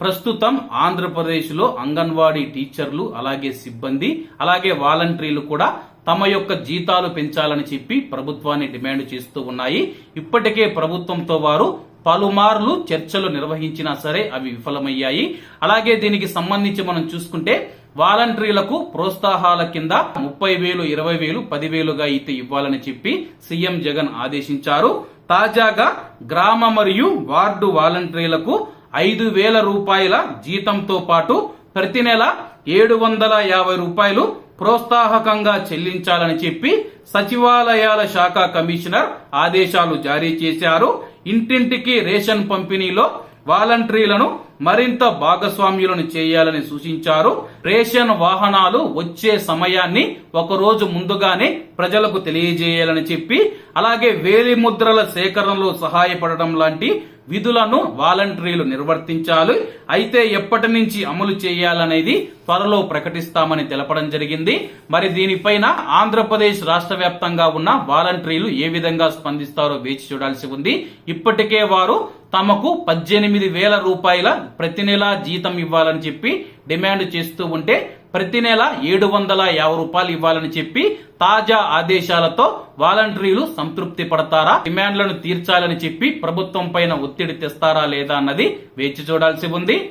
ప్రస్తుతం ఆంధ్రప్రదేశ్లో అంగన్వాడీ టీచర్లు అలాగే సిబ్బంది అలాగే వాలంటీర్లు కూడా తమ యొక్క జీతాలు పెంచాలని చెప్పి ప్రభుత్వాన్ని డిమాండ్ చేస్తూ ఉన్నాయి. ఇప్పటికే ప్రభుత్వంతో వారు పలుమార్లు చర్చలు నిర్వహించినా సరే అవి విఫలమయ్యాయి. అలాగే దీనికి సంబంధించి మనం చూసుకుంటే వాలంటీర్లకు ప్రోత్సాహాల కింద ముప్పై వేలు ఇరవై వేలు పదివేలుగా అయితే ఇవ్వాలని చెప్పి సీఎం జగన్ ఆదేశించారు. తాజాగా గ్రామ మరియు వార్డు వాలంటీర్లకు ఐదు వేల రూపాయల జీతంతో పాటు ప్రతి నెల ఏడు వందల యాభై రూపాయలు ప్రోత్సాహకంగా చెల్లించాలని చెప్పి సచివాలయాల శాఖ కమిషనర్ ఆదేశాలు జారీ చేశారు. ఇంటింటికి రేషన్ పంపిణీలో వాలంటీర్లను మరింత భాగస్వామ్యులను చేయాలని సూచించారు. రేషన్ వాహనాలు వచ్చే సమయాన్ని ఒకరోజు ముందుగానే ప్రజలకు తెలియజేయాలని చెప్పి అలాగే వేలి ముద్రల సేకరణలో సహాయపడడం లాంటి విధులను వాలంటీర్లు నిర్వర్తించాలి. అయితే ఎప్పటి నుంచి అమలు చేయాలనేది త్వరలో ప్రకటిస్తామని తెలపడం జరిగింది. మరి దీనిపైన ఆంధ్రప్రదేశ్ రాష్ట్ర వ్యాప్తంగా ఉన్న వాలంటీర్లు ఏ విధంగా స్పందిస్తారో వేచి చూడాల్సి ఉంది. ఇప్పటికే వారు తమకు పద్దెనిమిది వేల రూపాయల ప్రతి నెల జీతం ఇవ్వాలని చెప్పి డిమాండ్ చేస్తూ ఉంటే ప్రతి నెల ఏడు వందల యాభై రూపాయలు ఇవ్వాలని చెప్పి తాజా ఆదేశాలతో వాలంటీర్లు సంతృప్తి పడతారా? డిమాండ్లను తీర్చాలని చెప్పి ప్రభుత్వం పైన ఒత్తిడి తెస్తారా లేదా అన్నది వేచి చూడాల్సి ఉంది.